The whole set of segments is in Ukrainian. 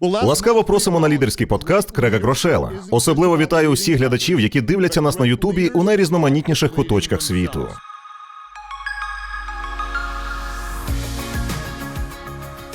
Ласкаво просимо на лідерський подкаст Крега Грошела. Особливо вітаю усіх глядачів, які дивляться нас на Ютубі у найрізноманітніших куточках світу.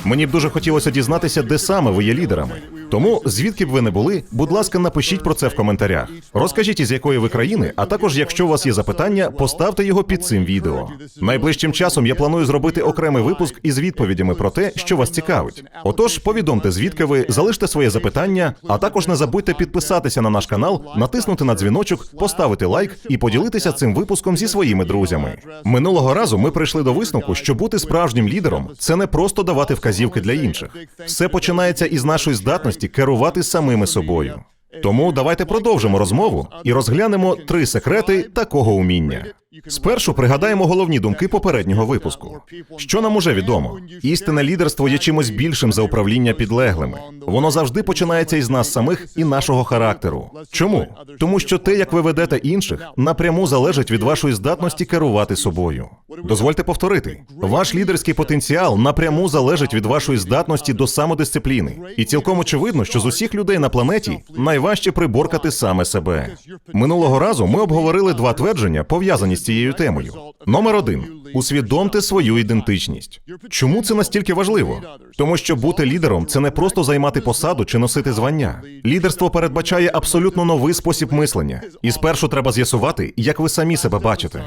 Мені б дуже хотілося дізнатися, де саме ви є лідерами. Тому, звідки б ви не були, будь ласка, напишіть про це в коментарях. Розкажіть, із якої ви країни, а також, якщо у вас є запитання, поставте його під цим відео. Найближчим часом я планую зробити окремий випуск із відповідями про те, що вас цікавить. Отож, повідомте, звідки ви, залиште своє запитання, а також не забудьте підписатися на наш канал, натиснути на дзвіночок, поставити лайк і поділитися цим випуском зі своїми друзями. Минулого разу ми прийшли до висновку, що бути справжнім лідером це не просто давати вказівки для інших. Все починається із нашої здатності керувати самими собою. Тому давайте продовжимо розмову і розглянемо три секрети такого уміння. Спершу пригадаємо головні думки попереднього випуску. Що нам уже відомо? Істинне лідерство є чимось більшим за управління підлеглими. Воно завжди починається із нас самих і нашого характеру. Чому? Тому що те, як ви ведете інших, напряму залежить від вашої здатності керувати собою. Дозвольте повторити, ваш лідерський потенціал напряму залежить від вашої здатності до самодисципліни. І цілком очевидно, що з усіх людей на планеті найважче приборкати саме себе. Минулого разу ми обговорили два твердження, пов'язані з цією темою. Номер один усвідомте свою ідентичність. Чому це настільки важливо? Тому що бути лідером це не просто займати посаду чи носити звання. Лідерство передбачає абсолютно новий спосіб мислення, і спершу треба з'ясувати, як ви самі себе бачите.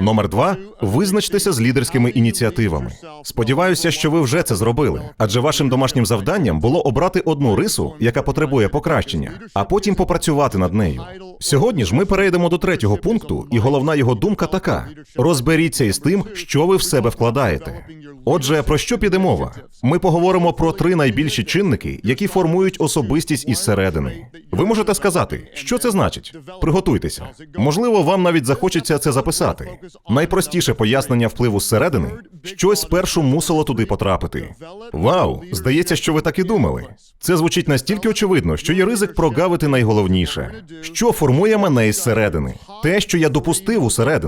Номер два визначтеся з лідерськими ініціативами. Сподіваюся, що ви вже це зробили, адже вашим домашнім завданням було обрати одну рису, яка потребує покращення, а потім попрацювати над нею. Сьогодні ж ми перейдемо до третього пункту, і головна його думка така: розберіться із тим, що ви в себе вкладаєте. Отже, про що піде мова? Ми поговоримо про три найбільші чинники, які формують особистість із середини. Ви можете сказати, що це значить? Приготуйтеся. Можливо, вам навіть захочеться це записати. Найпростіше пояснення впливу зсередини щось спершу мусило туди потрапити. Вау, здається, що ви так і думали. Це звучить настільки очевидно, що є ризик прогавити найголовніше. Що формує мене із середини? Те, що я допустив усередину.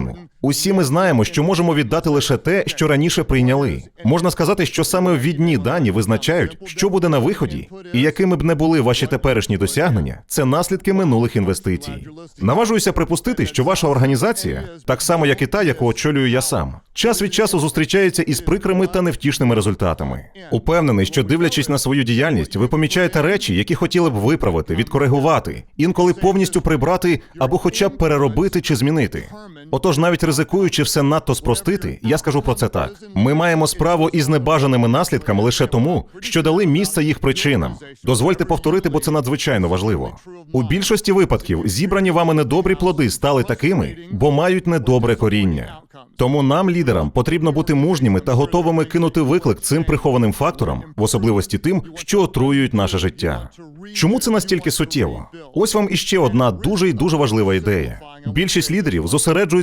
Усі ми знаємо, що можемо віддати лише те, що раніше прийняли. Можна сказати, що саме ввідні дані визначають, що буде на виході, і якими б не були ваші теперішні досягнення, це наслідки минулих інвестицій. Наважуюся припустити, що ваша організація, так само як і та, яку очолюю я сам, час від часу зустрічається із прикрими та невтішними результатами. Упевнений, що дивлячись на свою діяльність, ви помічаєте речі, які хотіли б виправити, відкоригувати, інколи повністю прибрати або, хоча б переробити чи змінити. Отож, навіть ризикуючи все надто спростити, я скажу про це так: ми маємо справу із небажаними наслідками лише тому, що дали місце їх причинам. Дозвольте повторити, бо це надзвичайно важливо. У більшості випадків зібрані вами недобрі плоди стали такими, бо мають недобре коріння. Тому нам, лідерам, потрібно бути мужніми та готовими кинути виклик цим прихованим факторам, в особливості тим, що отруюють наше життя. Чому це настільки суттєво? Ось вам іще одна дуже і дуже важлива ідея. Більшість лідерів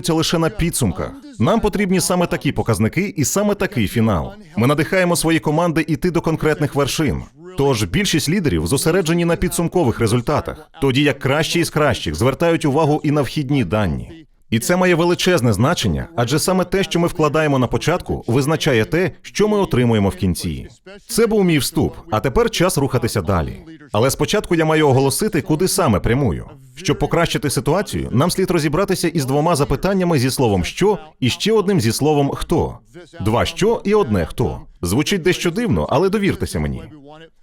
зосереджуються лише на підсумках. Нам потрібні саме такі показники і саме такий фінал. Ми надихаємо свої команди іти до конкретних вершин. Тож більшість лідерів зосереджені на підсумкових результатах, тоді як кращі із кращих звертають увагу і на вхідні дані. І це має величезне значення, адже саме те, що ми вкладаємо на початку, визначає те, що ми отримуємо в кінці. Це був мій вступ, а тепер час рухатися далі. Але спочатку я маю оголосити, куди саме прямую. Щоб покращити ситуацію, нам слід розібратися із двома запитаннями зі словом що і ще одним зі словом хто. Два що і одне хто. Звучить дещо дивно, але довіртеся мені.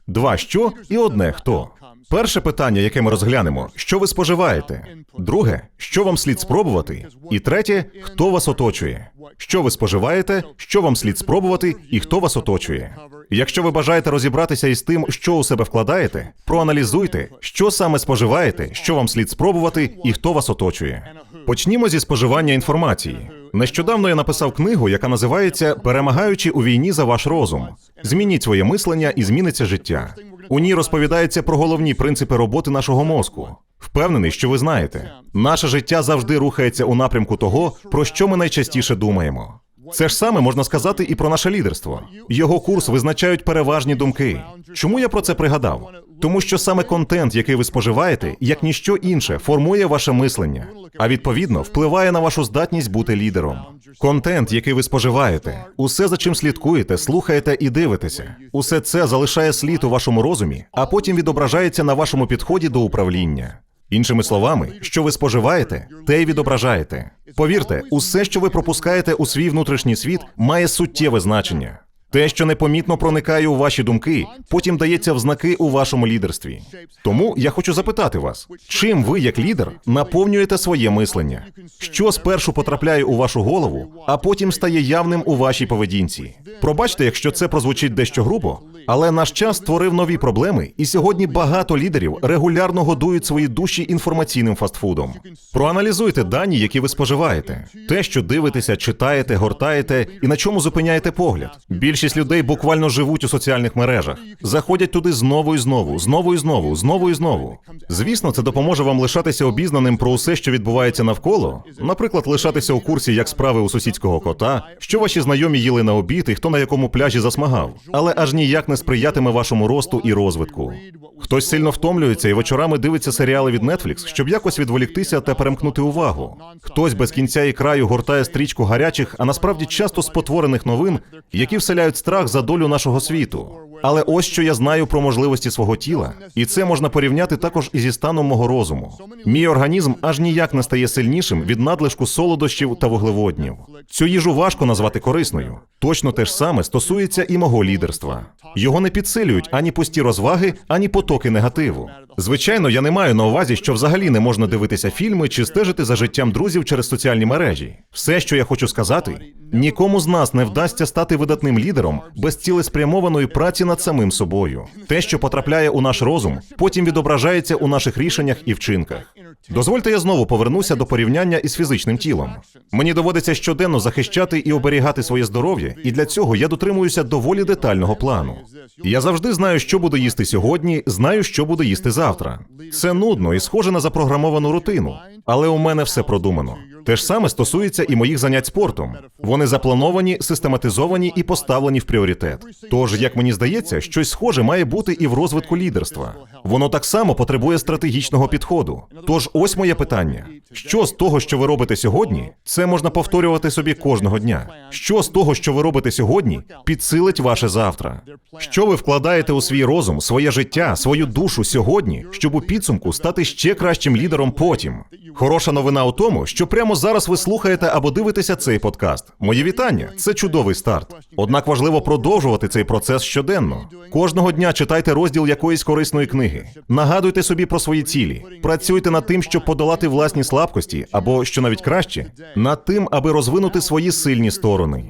Два що і одне хто. Перше питання, яке ми розглянемо, що ви споживаєте. Друге, що вам слід спробувати. І третє, хто вас оточує. Що ви споживаєте, що вам слід спробувати, і хто вас оточує. Якщо ви бажаєте розібратися із тим, що у себе вкладаєте, проаналізуйте, що саме споживаєте, що вам слід спробувати, і хто вас оточує. Почнімо зі споживання інформації. Нещодавно я написав книгу, яка називається Перемагаючи у війні за ваш розум. Змініть своє мислення і зміниться життя. У ній розповідається про головні принципи роботи нашого мозку. Впевнений, що ви знаєте, наше життя завжди рухається у напрямку того, про що ми найчастіше думаємо. Це ж саме можна сказати і про наше лідерство. Його курс визначають переважні думки. Чому я про це пригадав? Тому що саме контент, який ви споживаєте, як ніщо інше, формує ваше мислення, а відповідно впливає на вашу здатність бути лідером. Контент, який ви споживаєте, усе за чим слідкуєте, слухаєте і дивитеся, усе це залишає слід у вашому розумі, а потім відображається на вашому підході до управління. Іншими словами, що ви споживаєте, те й відображаєте. Повірте, усе, що ви пропускаєте у свій внутрішній світ, має суттєве значення. Те, що непомітно проникає у ваші думки, потім дається в знаки у вашому лідерстві. Тому я хочу запитати вас, чим ви, як лідер, наповнюєте своє мислення? Що спершу потрапляє у вашу голову, а потім стає явним у вашій поведінці? Пробачте, якщо це прозвучить дещо грубо, але наш час створив нові проблеми, і сьогодні багато лідерів регулярно годують свої душі інформаційним фастфудом. Проаналізуйте дані, які ви споживаєте, те, що дивитеся, читаєте, гортаєте і на чому зупиняєте погляд. Більшість людей буквально живуть у соціальних мережах, заходять туди знову і знову, знову і знову, знову і знову. Звісно, це допоможе вам лишатися обізнаним про усе, що відбувається навколо. Наприклад, лишатися у курсі, як справи у сусідського кота, що ваші знайомі їли на обід і хто на якому пляжі засмагав, але аж ніяк не сприятиме вашому росту і розвитку. Хтось сильно втомлюється і вечорами дивиться серіали від Netflix, щоб якось відволіктися та перемкнути увагу. Хтось без кінця і краю гортає стрічку гарячих, а насправді часто спотворених новин, які вселяють страх за долю нашого світу. Але ось що я знаю про можливості свого тіла, і це можна порівняти також і зі станом мого розуму. Мій організм аж ніяк не стає сильнішим від надлишку солодощів та вуглеводнів. Цю їжу важко назвати корисною. Точно те ж саме стосується і мого лідерства. Його не підсилюють ані пусті розваги, ані потоки негативу. Звичайно, я не маю на увазі, що взагалі не можна дивитися фільми чи стежити за життям друзів через соціальні мережі. Все, що я хочу сказати, нікому з нас не вдасться стати видатним лідером без цілеспрямованої праці над самим собою. Те, що потрапляє у наш розум, потім відображається у наших рішеннях і вчинках. Дозвольте, я знову повернуся до порівняння із фізичним тілом. Мені доводиться щоденно захищати і оберігати своє здоров'я, і для цього я дотримуюся доволі детального плану. Я завжди знаю, що буду їсти сьогодні, знаю, що буду їсти завтра. Це нудно і схоже на запрограмовану рутину, але у мене все продумано. Те ж саме стосується і моїх занять спортом. Вони заплановані, систематизовані і поставлені в пріоритет. Тож, як мені здається, щось схоже має бути і в розвитку лідерства. Воно так само потребує стратегічного підходу. Тож, ось моє питання: що з того, що ви робите сьогодні, це можна повторювати собі кожного дня. Що з того, що ви робите сьогодні, підсилить ваше завтра? Що ви вкладаєте у свій розум, своє життя, свою душу сьогодні, щоб у підсумку стати ще кращим лідером потім? Хороша новина у тому, що прямо зараз ви слухаєте або дивитеся цей подкаст. Мої вітання, це чудовий старт. Однак важливо продовжувати цей процес щоденно. Кожного дня читайте розділ якоїсь корисної книги. Нагадуйте собі про свої цілі. Працюйте над тим, щоб подолати власні слабкості, або що навіть краще, над тим, аби розвинути свої сильні сторони.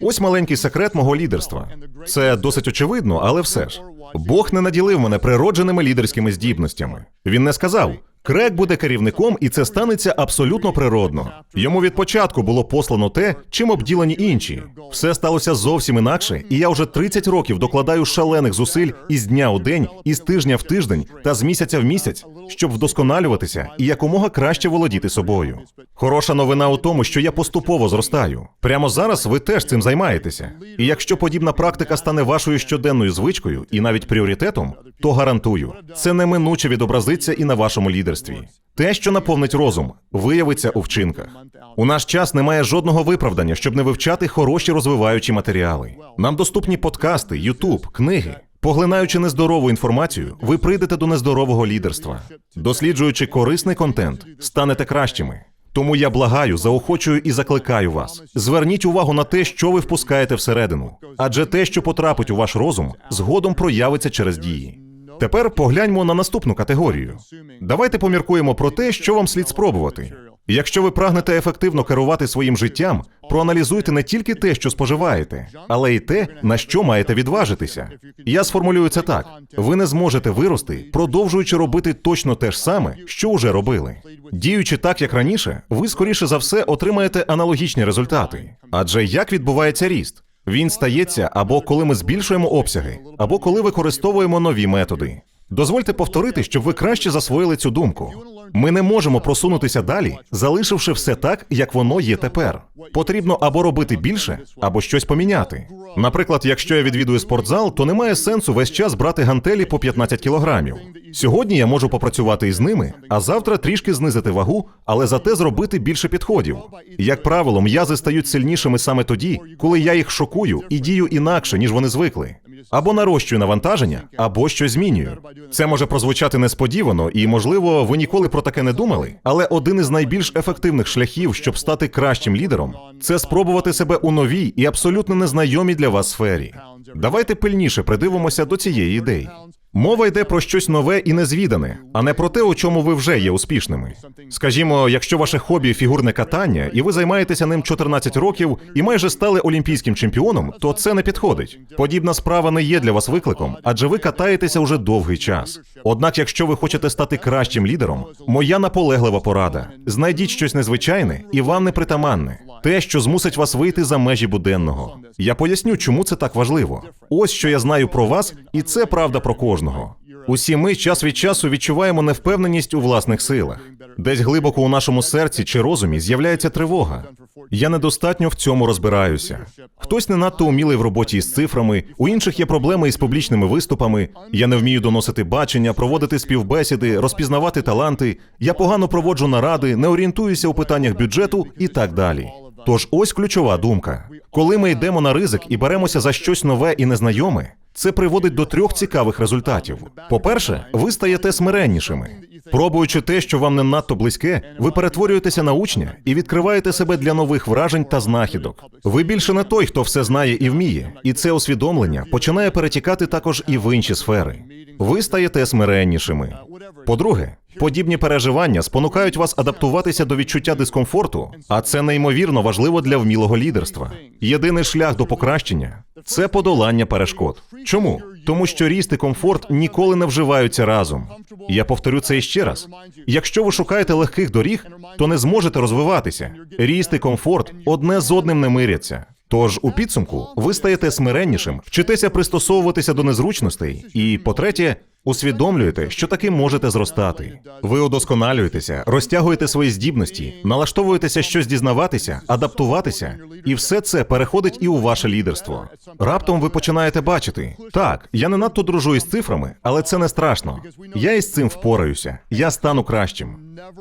Ось маленький секрет мого лідерства. Це досить очевидно, але все ж Бог не наділив мене природженими лідерськими здібностями. Він не сказав. Крек буде керівником, і це станеться абсолютно природно. Йому від початку було послано те, чим обділені інші. Все сталося зовсім інакше, і я вже 30 років докладаю шалених зусиль із дня у день, із тижня в тиждень та з місяця в місяць, щоб вдосконалюватися і якомога краще володіти собою. Хороша новина у тому, що я поступово зростаю. Прямо зараз ви теж цим займаєтеся. І якщо подібна практика стане вашою щоденною звичкою і навіть пріоритетом, то гарантую, це неминуче відобразиться і на вашому лідерстві. Те, що наповнить розум, виявиться у вчинках. У наш час немає жодного виправдання, щоб не вивчати хороші розвиваючі матеріали. Нам доступні подкасти, Ютуб, книги. Поглинаючи нездорову інформацію, ви прийдете до нездорового лідерства. Досліджуючи корисний контент, станете кращими. Тому я благаю, заохочую і закликаю вас. Зверніть увагу на те, що ви впускаєте всередину, адже те, що потрапить у ваш розум, згодом проявиться через дії. Тепер погляньмо на наступну категорію. Давайте поміркуємо про те, що вам слід спробувати. Якщо ви прагнете ефективно керувати своїм життям, проаналізуйте не тільки те, що споживаєте, але й те, на що маєте відважитися. Я сформулюю це так: ви не зможете вирости, продовжуючи робити точно те ж саме, що вже робили. Діючи так, як раніше, ви скоріше за все отримаєте аналогічні результати. Адже як відбувається ріст? Він стається або коли ми збільшуємо обсяги, або коли використовуємо нові методи. Дозвольте повторити, щоб ви краще засвоїли цю думку. Ми не можемо просунутися далі, залишивши все так, як воно є тепер. Потрібно або робити більше, або щось поміняти. Наприклад, якщо я відвідую спортзал, то немає сенсу весь час брати гантелі по 15 кілограмів. Сьогодні я можу попрацювати із ними, а завтра трішки знизити вагу, але зате зробити більше підходів. Як правило, м'язи стають сильнішими саме тоді, коли я їх шокую і дію інакше, ніж вони звикли. Або нарощую навантаження, або щось змінюю. Це може прозвучати несподівано, і можливо, ви ніколи про таке не думали. Але один із найбільш ефективних шляхів, щоб стати кращим лідером, це спробувати себе у новій і абсолютно незнайомій для вас сфері. Давайте пильніше придивимося до цієї ідеї. Мова йде про щось нове і незвідане, а не про те, у чому ви вже є успішними. Скажімо, якщо ваше хобі фігурне катання, і ви займаєтеся ним 14 років і майже стали олімпійським чемпіоном, то це не підходить. Подібна справа не є для вас викликом, адже ви катаєтеся уже довгий час. Однак, якщо ви хочете стати кращим лідером, моя наполеглива порада: знайдіть щось незвичайне і вам непритаманне, те, що змусить вас вийти за межі буденного. Я поясню, чому це так важливо. Ось що я знаю про вас, і це правда про кожного. Усі ми час від часу відчуваємо невпевненість у власних силах. Десь глибоко у нашому серці чи розумі з'являється тривога. Я недостатньо в цьому розбираюся. Хтось не надто умілий в роботі із цифрами, у інших є проблеми із публічними виступами. Я не вмію доносити бачення, проводити співбесіди, розпізнавати таланти. Я погано проводжу наради, не орієнтуюся у питаннях бюджету і так далі. Тож ось ключова думка: коли ми йдемо на ризик і беремося за щось нове і незнайоме, це приводить до трьох цікавих результатів. По-перше, ви стаєте смиреннішими. Пробуючи те, що вам не надто близьке, ви перетворюєтеся на учня і відкриваєте себе для нових вражень та знахідок. Ви більше не той, хто все знає і вміє, і це усвідомлення починає перетікати також і в інші сфери. Ви стаєте смиреннішими. По-друге, подібні переживання спонукають вас адаптуватися до відчуття дискомфорту, а це неймовірно важливо для вмілого лідерства. Єдиний шлях до покращення це подолання перешкод. Чому? Тому що ріст і комфорт ніколи не вживаються разом. Я повторю це іще раз: якщо ви шукаєте легких доріг, то не зможете розвиватися. Ріст і комфорт одне з одним не миряться. Тож у підсумку ви стаєте смиреннішим, вчитеся пристосовуватися до незручностей, і, по-третє, усвідомлюєте, що таки можете зростати. Ви удосконалюєтеся, розтягуєте свої здібності, налаштовуєтеся щось дізнаватися, адаптуватися, і все це переходить і у ваше лідерство. Раптом ви починаєте бачити: так, я не надто дружу із цифрами, але це не страшно. Я із цим впораюся, я стану кращим.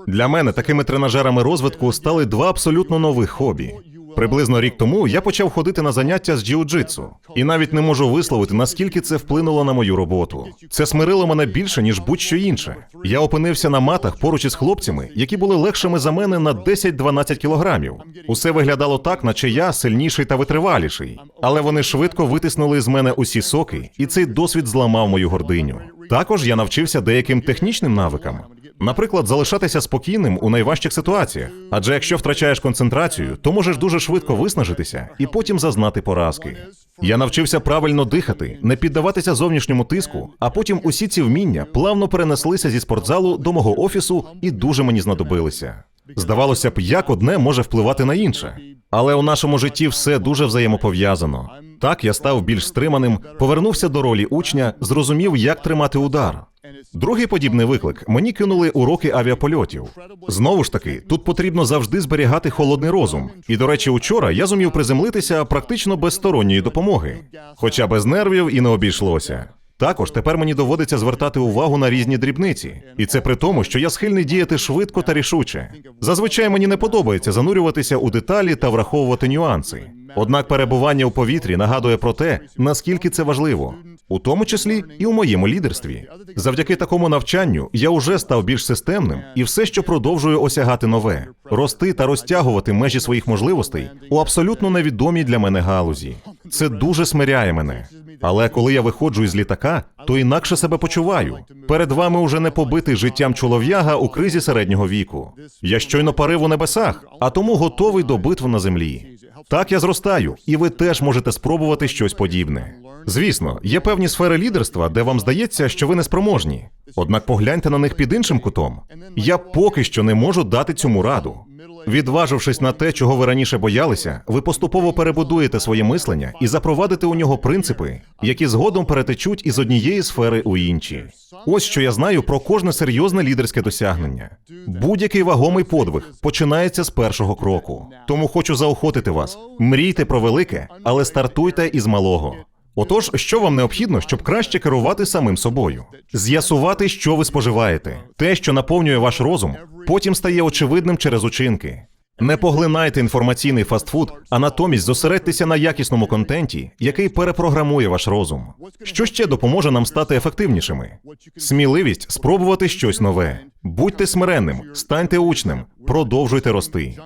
Для мене такими тренажерами розвитку стали два абсолютно нових хобі. Приблизно рік тому я почав ходити на заняття з джиу-джитсу. і навіть не можу висловити, наскільки це вплинуло на мою роботу. Це смирило мене більше, ніж будь-що інше. Я опинився на матах поруч із хлопцями, які були легшими за мене на 10-12 кілограмів. Усе виглядало так, наче я сильніший та витриваліший. Але вони швидко витиснули з мене усі соки, і цей досвід зламав мою гординю. Також я навчився деяким технічним навикам. Наприклад, залишатися спокійним у найважчих ситуаціях. Адже якщо втрачаєш концентрацію, то можеш дуже швидко виснажитися і потім зазнати поразки. Я навчився правильно дихати, не піддаватися зовнішньому тиску, а потім усі ці вміння плавно перенеслися зі спортзалу до мого офісу і дуже мені знадобилися. Здавалося б, як одне може впливати на інше. Але у нашому житті все дуже взаємопов'язано. Так я став більш стриманим, повернувся до ролі учня, зрозумів, як тримати удар. Другий подібний виклик мені кинули уроки авіапольотів. Знову ж таки, тут потрібно завжди зберігати холодний розум. І, до речі, учора я зумів приземлитися практично без сторонньої допомоги, хоча без нервів і не обійшлося. Також тепер мені доводиться звертати увагу на різні дрібниці, і це при тому, що я схильний діяти швидко та рішуче. Зазвичай мені не подобається занурюватися у деталі та враховувати нюанси. Однак перебування у повітрі нагадує про те, наскільки це важливо, у тому числі і у моєму лідерстві. Завдяки такому навчанню я уже став більш системним і все, що продовжую осягати нове, рости та розтягувати межі своїх можливостей у абсолютно невідомій для мене галузі. Це дуже смиряє мене. Але коли я виходжу із літака, то інакше себе почуваю. Перед вами уже не побитий життям чолов'яга у кризі середнього віку. Я щойно парив у небесах, а тому готовий до битв на землі. Так я зростаю, і ви теж можете спробувати щось подібне. Звісно, є певні сфери лідерства, де вам здається, що ви неспроможні. Однак погляньте на них під іншим кутом. Я поки що не можу дати цьому раду. Відважившись на те, чого ви раніше боялися, ви поступово перебудуєте своє мислення і запровадите у нього принципи, які згодом перетечуть із однієї сфери у інші. Ось що я знаю про кожне серйозне лідерське досягнення. Будь-який вагомий подвиг починається з першого кроку. Тому хочу заохотити вас: мрійте про велике, але стартуйте із малого. Отож, що вам необхідно, щоб краще керувати самим собою? З'ясувати, що ви споживаєте. Те, що наповнює ваш розум, потім стає очевидним через учинки. Не поглинайте інформаційний фастфуд, а натомість зосередьтеся на якісному контенті, який перепрограмує ваш розум. Що ще допоможе нам стати ефективнішими? Сміливість спробувати щось нове. Будьте смиренним, станьте учнем, продовжуйте рости.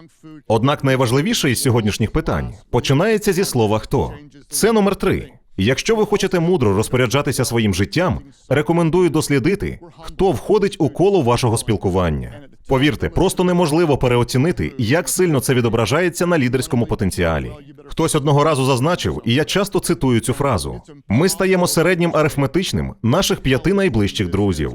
Однак найважливіше із сьогоднішніх питань починається зі слова хто. Це номер три. Якщо ви хочете мудро розпоряджатися своїм життям, рекомендую дослідити, хто входить у коло вашого спілкування. Повірте, просто неможливо переоцінити, як сильно це відображається на лідерському потенціалі. Хтось одного разу зазначив, і я часто цитую цю фразу: ми стаємо середнім арифметичним наших п'яти найближчих друзів.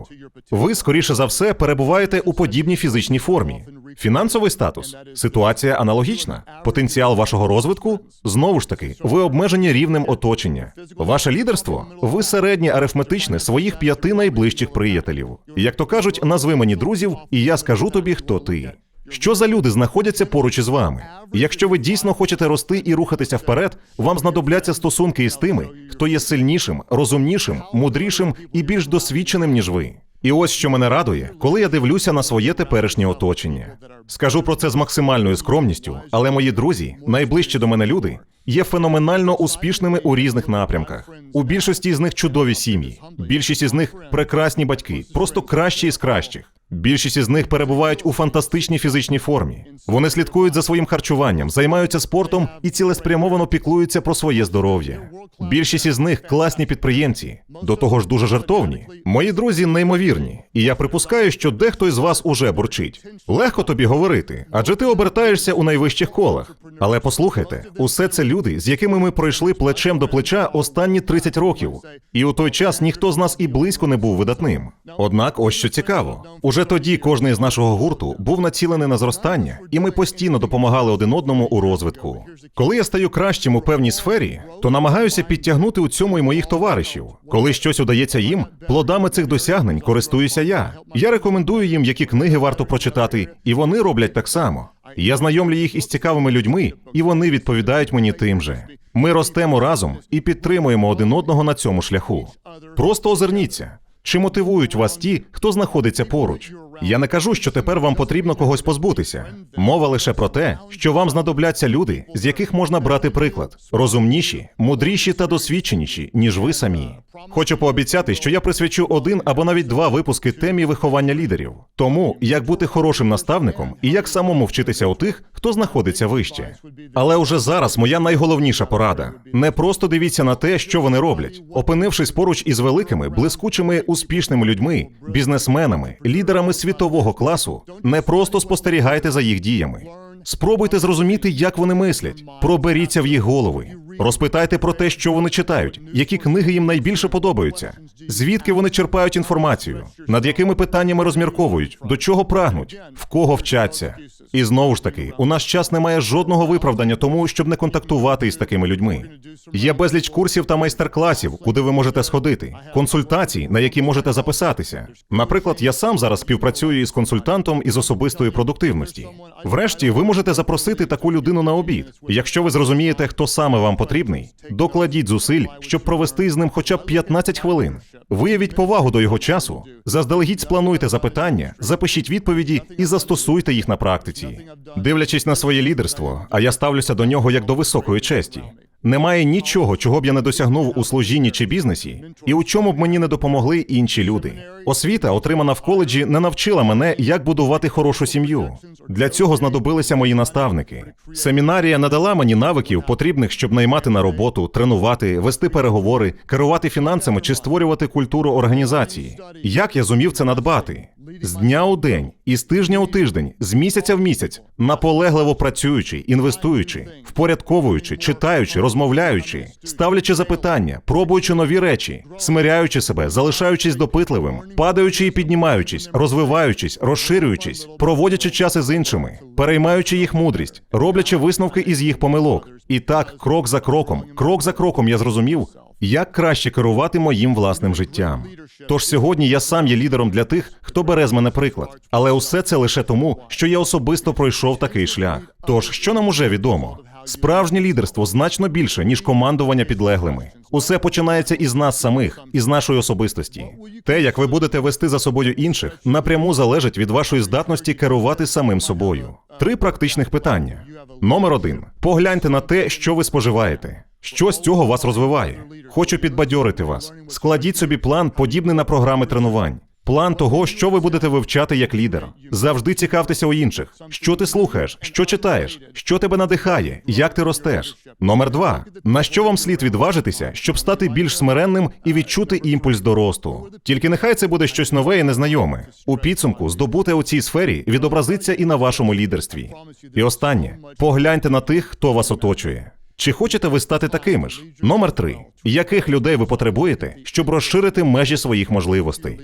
Ви, скоріше за все, перебуваєте у подібній фізичній формі. Фінансовий статус ситуація аналогічна. Потенціал вашого розвитку знову ж таки, ви обмежені рівнем оточення. Ваше лідерство ви середнє арифметичне своїх п'яти найближчих приятелів. Як то кажуть, назви мені друзів, і я скажу тобі, хто ти. Що за люди знаходяться поруч із вами? Якщо ви дійсно хочете рости і рухатися вперед, вам знадобляться стосунки із тими, хто є сильнішим, розумнішим, мудрішим і більш досвідченим, ніж ви. І ось що мене радує, коли я дивлюся на своє теперішнє оточення. Скажу про це з максимальною скромністю, але мої друзі, найближчі до мене люди, є феноменально успішними у різних напрямках. У більшості з них чудові сім'ї. Більшість із них прекрасні батьки, просто кращі із кращих. Більшість із них перебувають у фантастичній фізичній формі. Вони слідкують за своїм харчуванням, займаються спортом і цілеспрямовано піклуються про своє здоров'я. Більшість із них класні підприємці, до того ж дуже жартовні. Мої друзі неймовірні, і я припускаю, що дехто із вас уже бурчить. Легко тобі говорити, адже ти обертаєшся у найвищих колах. Але послухайте, усе це люди, з якими ми пройшли плечем до плеча останні 30 років. І у той час ніхто з нас і близько не був видатним. Однак, ось що цікаво, уже тоді кожний з нашого гурту був націлений на зростання, і ми постійно допомагали один одному у розвитку. Коли я стаю кращим у певній сфері, то намагаюся підтягнути у цьому і моїх товаришів. Коли щось удається їм, плодами цих досягнень користуюся я. Я рекомендую їм, які книги варто прочитати, і вони роблять так само. Я знайомлю їх із цікавими людьми, і вони відповідають мені тим же. Ми ростемо разом і підтримуємо один одного на цьому шляху. Просто озирніться. Чи мотивують вас ті, хто знаходиться поруч? Я не кажу, що тепер вам потрібно когось позбутися. Мова лише про те, що вам знадобляться люди, з яких можна брати приклад, розумніші, мудріші та досвідченіші, ніж ви самі. Хочу пообіцяти, що я присвячу один або навіть два випуски темі виховання лідерів, тому як бути хорошим наставником і як самому вчитися у тих, хто знаходиться вище. Але уже зараз моя найголовніша порада: не просто дивіться на те, що вони роблять, опинившись поруч із великими, блискучими, успішними людьми, бізнесменами, лідерами світового класу, не просто спостерігайте за їх діями. Спробуйте зрозуміти, як вони мислять, проберіться в їх голови. Розпитайте про те, що вони читають, які книги їм найбільше подобаються, звідки вони черпають інформацію, над якими питаннями розмірковують, до чого прагнуть, в кого вчаться. І знову ж таки, у наш час немає жодного виправдання тому, щоб не контактувати із такими людьми. Є безліч курсів та майстер-класів, куди ви можете сходити, консультацій, на які можете записатися. Наприклад, я сам зараз співпрацюю із консультантом із особистої продуктивності. Врешті, ви можете запросити таку людину на обід. Якщо ви зрозумієте, хто саме вам потрібний, докладіть зусиль, щоб провести з ним хоча б 15 хвилин. Виявіть повагу до його часу, заздалегідь сплануйте запитання, запишіть відповіді і застосуйте їх на практиці. Дивлячись на своє лідерство, а я ставлюся до нього як до високої честі. Немає нічого, чого б я не досягнув у служінні чи бізнесі, і у чому б мені не допомогли інші люди. Освіта, отримана в коледжі, не навчила мене, як будувати хорошу сім'ю. Для цього знадобилися мої наставники. Семінарія надала мені навиків, потрібних, щоб наймати на роботу, тренувати, вести переговори, керувати фінансами чи створювати культуру організації. Як я зумів це надбати? З дня у день, із тижня у тиждень, з місяця в місяць, наполегливо працюючи, інвестуючи, впорядковуючи, читаючи, розмовляючи, ставлячи запитання, пробуючи нові речі, смиряючи себе, залишаючись допитливим, падаючи і піднімаючись, розвиваючись, розширюючись, проводячи час із іншими, переймаючи їх мудрість, роблячи висновки із їх помилок. І так, крок за кроком, крок за кроком я зрозумів, як краще керувати моїм власним життям. Тож сьогодні я сам є лідером для тих, хто бере з мене приклад. Але усе це лише тому, що я особисто пройшов такий шлях. Тож, що нам уже відомо? Справжнє лідерство значно більше, ніж командування підлеглими. Усе починається із нас самих, із нашої особистості. Те, як ви будете вести за собою інших, напряму залежить від вашої здатності керувати самим собою. Три практичних питання. Номер один: погляньте на те, що ви споживаєте. Що з цього вас розвиває? Хочу підбадьорити вас. Складіть собі план, подібний на програми тренувань. План того, що ви будете вивчати як лідер. Завжди цікавтеся у інших. Що ти слухаєш, що читаєш, що тебе надихає, як ти ростеш. Номер два: на що вам слід відважитися, щоб стати більш смиренним і відчути імпульс до росту. Тільки нехай це буде щось нове і незнайоме. У підсумку здобуте у цій сфері відобразиться і на вашому лідерстві. І останнє погляньте на тих, хто вас оточує. Чи хочете ви стати такими ж? Номер три: яких людей ви потребуєте, щоб розширити межі своїх можливостей?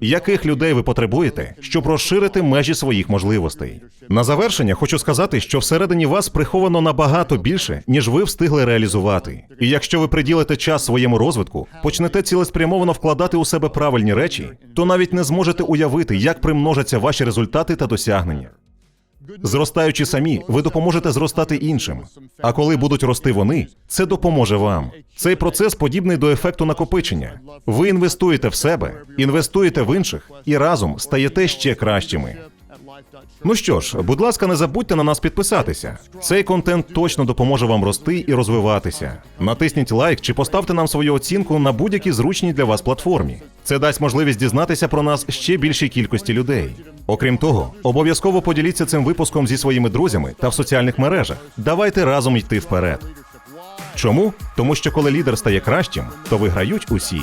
Яких людей ви потребуєте, щоб розширити межі своїх можливостей? На завершення хочу сказати, що всередині вас приховано набагато більше, ніж ви встигли реалізувати. І якщо ви приділите час своєму розвитку, почнете цілеспрямовано вкладати у себе правильні речі, то навіть не зможете уявити, як примножаться ваші результати та досягнення. Зростаючи самі, ви допоможете зростати іншим. А коли будуть рости вони, це допоможе вам. Цей процес подібний до ефекту накопичення. Ви інвестуєте в себе, інвестуєте в інших і разом стаєте ще кращими. Ну що ж, будь ласка, не забудьте на нас підписатися. Цей контент точно допоможе вам рости і розвиватися. Натисніть лайк чи поставте нам свою оцінку на будь-якій зручній для вас платформі. Це дасть можливість дізнатися про нас ще більшій кількості людей. Окрім того, обов'язково поділіться цим випуском зі своїми друзями та в соціальних мережах. Давайте разом йти вперед. Чому? Тому що коли лідер стає кращим, то виграють усі.